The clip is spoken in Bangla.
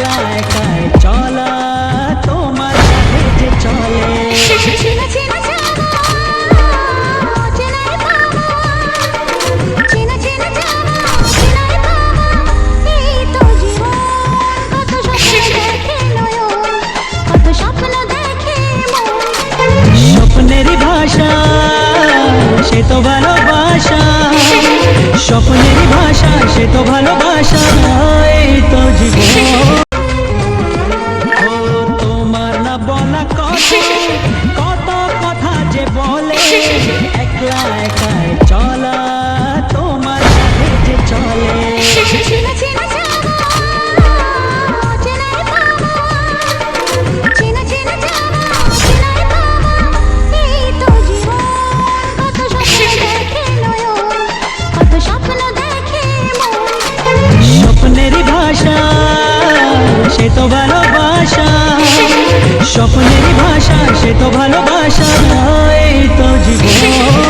একাই চলা তোমার সাথে যে পাওয়া চেনা চেনা চাওয়া কত কথা যে বলে একলা একাই চলা তোমার সাথে যে চলে। চেনা চেনা চাওয়া চেনাই পাওয়া চেনা চেনা চাওয়া চেনাই পাওয়া এই তো জীবন কত স্বপ্ন দেখে নয়ন কত স্বপ্ন দেখে স্বপ্নেরই ভাষা সে তো ভালোবাসা। স্বপ্নেরই ভাষা সে তো ভালোবাসা নয়।